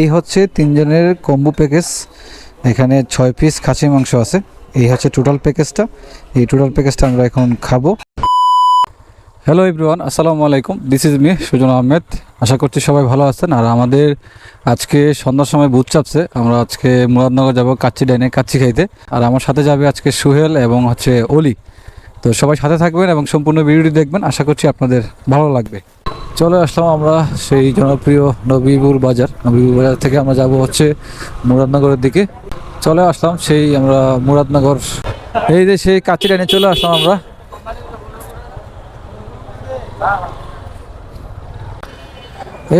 এই হচ্ছে তিনজনের কম্বো প্যাকেজ এখানে ছয় পিস খাসি মাংস আছে। এই হচ্ছে টোটাল প্যাকেজটা এই টোটাল প্যাকেজটা আমরা এখন খাব। হ্যালো এভরিওয়ান আসসালামু আলাইকুম। This is me Sujon Ahmed. আশা করছি সবাই ভালো আছেন। আর আমাদের আজকে সন্ধ্যার সময় বুথ চাপছে। আমরা আজকে মুরাদনগর যাব কাচ্চি ডাইনে কাচ্চি খাইতে। আর আমার সাথে যাবে আজকে সুহেল এবং হচ্ছে অলি। তো সবাই সাথে থাকবেন এবং সম্পূর্ণ ভিডিওটি দেখবেন। আশা করছি আপনাদের ভালো লাগবে। চলে আসলাম আমরা সেই জনপ্রিয় নবীপুর বাজার। নবীপুর বাজার থেকে আমরা যাব হচ্ছে মুরাদনগরের দিকে। চলে আসলাম সেই আমরা মুরাদনগর। এই যে সেই কাচ্চি ডাইনে চলে আসলাম আমরা।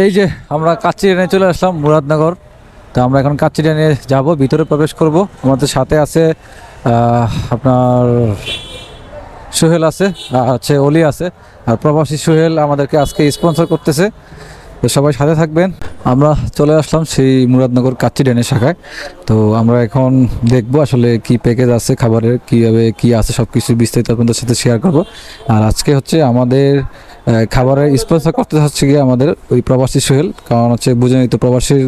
এই যে আমরা কাচ্চি ট্রেনে চলে আসলাম মুরাদনগর। তো আমরা এখন কাচ্চি ট্রেনে যাব, ভিতরে প্রবেশ করব। আমাদের সাথে আছে আপনার সোহেল আছে আছে অলি আছে। আর প্রবাসী সোহেল আমাদেরকে আজকে স্পন্সর করতেছে। তো সবাই সাথে থাকবেন। আমরা চলে আসলাম সেই মুরাদনগর কাচ্চি ড্যানের শাখায়। তো আমরা এখন দেখব আসলে কি প্যাকেজ আছে, খাবারের কীভাবে কি আছে সব কিছু বিস্তারিত আপনাদের সাথে শেয়ার করব। আর আজকে হচ্ছে আমাদের খাবারের স্পন্সর করতে হচ্ছে গিয়ে আমাদের ওই প্রবাসী সোহেল। কারণ হচ্ছে বুঝে তো প্রবাসীর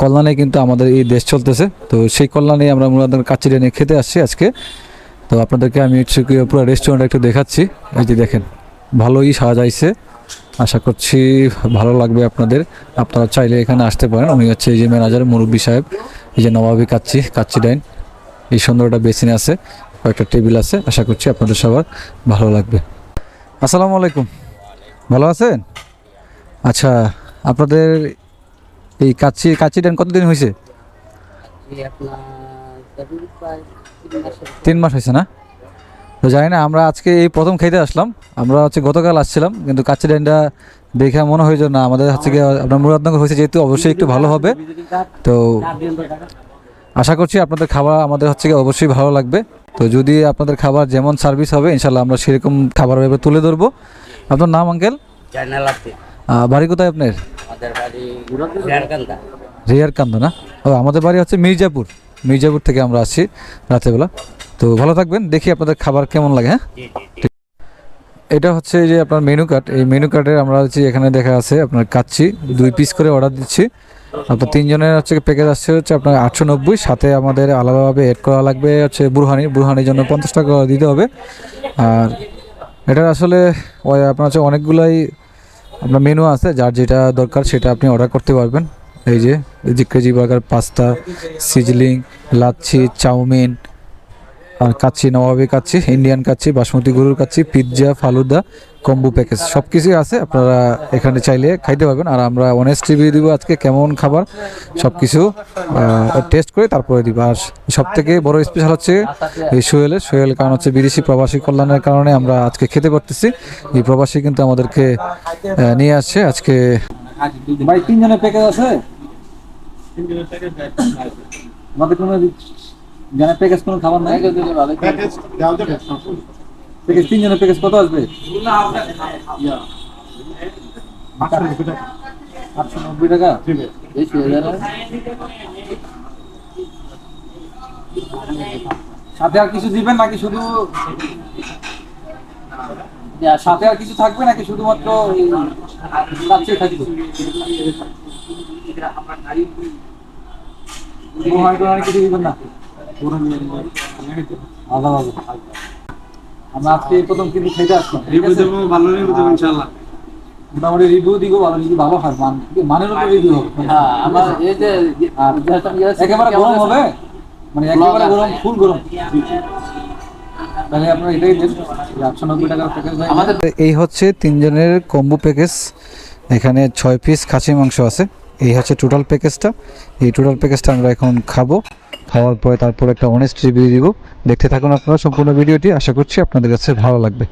কল্যাণে কিন্তু আমাদের এই দেশ চলতেছে। তো সেই কল্যাণে আমরা মুরাদনগর কাচ্চি ড্যানে খেতে আসছি আজকে। তো আপনাদেরকে আমি হচ্ছে পুরো রেস্টুরেন্ট একটু দেখাচ্ছি। এই যে দেখেন, ভালোই সাজাইছে। আশা করছি ভালো লাগবে আপনাদের। আপনারা চাইলে এখানে আসতে পারেন। উনি হচ্ছে এই যে ম্যানেজার মুরব্বী সাহেব। এই যে নবাবী কাচ্চি কাচ্চি ডাইন। এই সুন্দর একটা বেসিন আছে, কয়েকটা টেবিল আছে। আশা করছি আপনাদের সবার ভালো লাগবে। আসসালামু আলাইকুম। ভালো আছেন? আচ্ছা আপনাদের এই কাচ্চি কাচ্চি ডাইন কতদিন হয়েছে তিন মাস হয়েছে না? তো জানি না আমরা আজকে এই প্রথম খেতে আসলাম। আমরা হচ্ছে গতকাল আসছিলাম কিন্তু কাচ্চি ডাইনটা দেখে মনে হয় যে না আমাদের হচ্ছে গিয়ে আপনার মুরাদনগর হয়েছে যেহেতু অবশ্যই একটু ভালো হবে। তো আশা করছি আপনাদের খাবার আমাদের হচ্ছে গিয়ে অবশ্যই ভালো লাগবে। তো যদি আপনাদের খাবার যেমন সার্ভিস হবে ইনশাল্লাহ আমরা সেরকম খাবার এবার তুলে ধরবো। আপনার নাম আঙ্কেল? বাড়ি কোথায় আপনার? রিয়ার কান্দ না? ও আমাদের বাড়ি হচ্ছে মির্জাপুর। মির্জাপুর থেকে আমরা আসছি রাতেরবেলা। তো ভালো থাকবেন দেখি আপনাদের খাবার কেমন লাগে হ্যাঁ? এটা হচ্ছে যে আপনার মেনু কার্ড। এই মেনু কার্ডের আমরা হচ্ছে এখানে দেখা আছে আপনার কাচ্ছি দুই পিস করে অর্ডার দিচ্ছি। আপনার তিনজনের হচ্ছে প্যাকেজ আসছে হচ্ছে আপনার আটশো নব্বই সাথে আমাদের আলাদাভাবে এড করা লাগবে হচ্ছে বুরহানি। বুরহানির জন্য পঞ্চাশ টাকা দিতে হবে। আর এটার আসলে আপনার হচ্ছে অনেকগুলাই আপনার মেনু আছে যার যেটা দরকার সেটা আপনি অর্ডার করতে পারবেন। এই যে এই যে burger, pasta, sizzling, lassi, chowmein, আর কাচ্ছি নবাবি কাচ্ছি ইন্ডিয়ান কাচ্ছি বাসমতি গরুর kacchi pizza, falooda, combo package সব কিছুই আছে, আপনারা এখানে চাইলে খাইতে পারবেন। আর আমরা অনেস্ট রিভিউ দিব আজকে কেমন খাবার সব কিছু টেস্ট করে তারপরে দিব। আর সব থেকে বড় স্পেশাল হচ্ছে এই সোহেলের সোহেল কারণ হচ্ছে বিদেশি প্রবাসী কল্যাণের কারণে আমরা আজকে খেতে পারতেছি। এই প্রবাসী কিন্তু আমাদেরকে নিয়ে আসছে। আজকে ভাই, তিনজনের প্যাকেজ আছে? আমাদের কোনো জানা প্যাকেজ কোনো খাবার নাই? প্যাকেজ তিনজনের প্যাকেজ কত আসবে? পাঁচশো নব্বই টাকা। আটশো নব্বই টাকা? বেশি সাথে আর কিছু দিবেন নাকি শুধু? সাথে আর কিছু থাকবে নাকি শুধুমাত্র থাকবে? আমরা আজকে এই প্রথম কিন্তু খেতে আসলাম রিভিউ দেবো ভালো রিভিউ দেবো ইনশাল্লাহ মোটামুটি রিভিউ দিব ভালো যদি ভালো হয়। মান মানের উপর রিভিউ হবে। হ্যাঁ আমার এই যে আর যেটা আছে, একেবারে গরম হবে। মানে একেবারে গরম ফুল গরম। তাহলে আপনারা এটাই দেন। আটশো নব্বই টাকার প্যাকেজ আমাদের এই হচ্ছে তিনজনের কম্বো প্যাকেজ এখানে ছয় পিস খাসি মাংস আছে। এই হচ্ছে টোটাল প্যাকেজটা এই টোটাল প্যাকেজটা আমরা এখন খাব। খাওয়ার পরে তারপর একটা অনেস্ট রিভিউ দিব। দেখতে থাকুন আপনারা সম্পূর্ণ ভিডিওটি। আশা করছি আপনাদের কাছে ভালো লাগবে।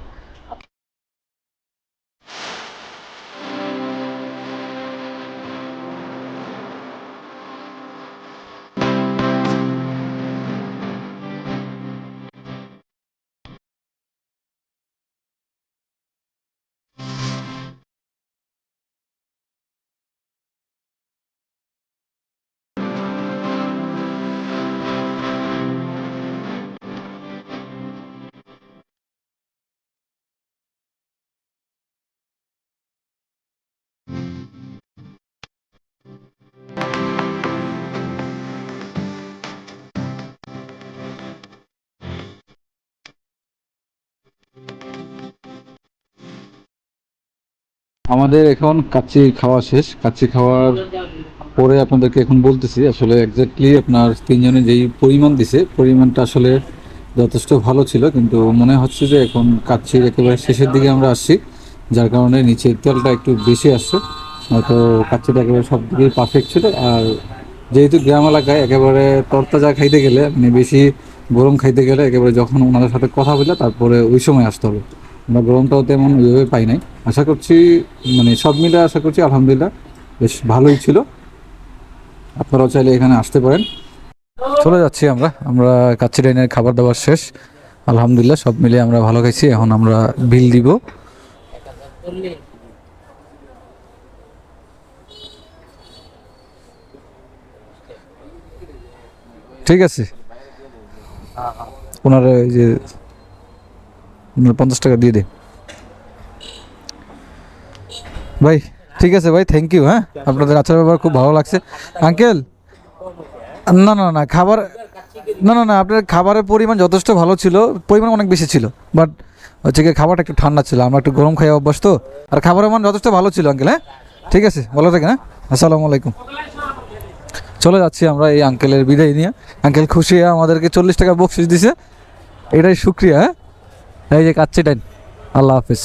আমাদের এখন কাচ্চি খাওয়া শেষ। কাচ্চি খাওয়ার পরে আপনাদেরকে এখন বলতেছি, আসলে এক্স্যাক্টলি আপনার তিনজনে যেই পরিমাণ দিছে, পরিমাণটা আসলে যথেষ্ট ভালো ছিল, কিন্তু মনে হচ্ছে যে এখন কাচ্চির একেবারে শেষের দিকে আমরা আসছি, যার কারণে নিচে তেলটা একটু বেশি আসছে। হয়তো কাচ্চিটা একেবারে সব দিকেই পারফেক্ট ছিল, আর যেহেতু গ্রাম এলাকায় একেবারে তরতাজা খাইতে গেলে মানে বেশি গরম খাইতে গেলে একেবারে যখন ওনাদের সাথে কথা বলে তারপরে ওই সময় আসতে হবে। আমরা গরমটাও তেমন ওইভাবে পাই নাই। আশা করছি মানে সব মিলে আশা করছি আলহামদুলিল্লাহ বেশ ভালোই ছিল। আপনারাও চাইলে এখানে আসতে পারেন। চলে যাচ্ছি আমরা। আমরা কাচ্চি ডাইনের খাবার দাবার শেষ। আলহামদুলিল্লাহ সব মিলে আমরা ভালো খাইছি। এখন আমরা বিল দিব। ঠিক আছে। ওনার এই যে পঞ্চাশ টাকা দিয়ে দে। ভাই, ঠিক আছে ভাই থ্যাংক ইউ হ্যাঁ? আপনাদের আচার ব্যবহার খুব ভালো লাগছে। আঙ্কেল, না না না, খাবার, না না না, আপনার খাবারের পরিমাণ যথেষ্ট ভালো ছিল, পরিমাণ অনেক বেশি ছিল বাট হচ্ছে কি খাবারটা একটু ঠান্ডা ছিল, আমরা একটু গরম খাই অভ্যাস তো আর খাবারের মান যথেষ্ট ভালো ছিল, আঙ্কেল হ্যাঁ? ঠিক আছে, ভালো থাকেন হ্যাঁ? আসসালামু আলাইকুম। চলে যাচ্ছি আমরা এই আঙ্কেলের বিদায় নিয়ে। আঙ্কেল খুশি, হয়ে, আমাদেরকে চল্লিশ টাকা বকশিস দিছে, এটাই শুক্রিয়া হ্যাঁ? এই যে কাচ্ছি আল্লাহ হাফিজ।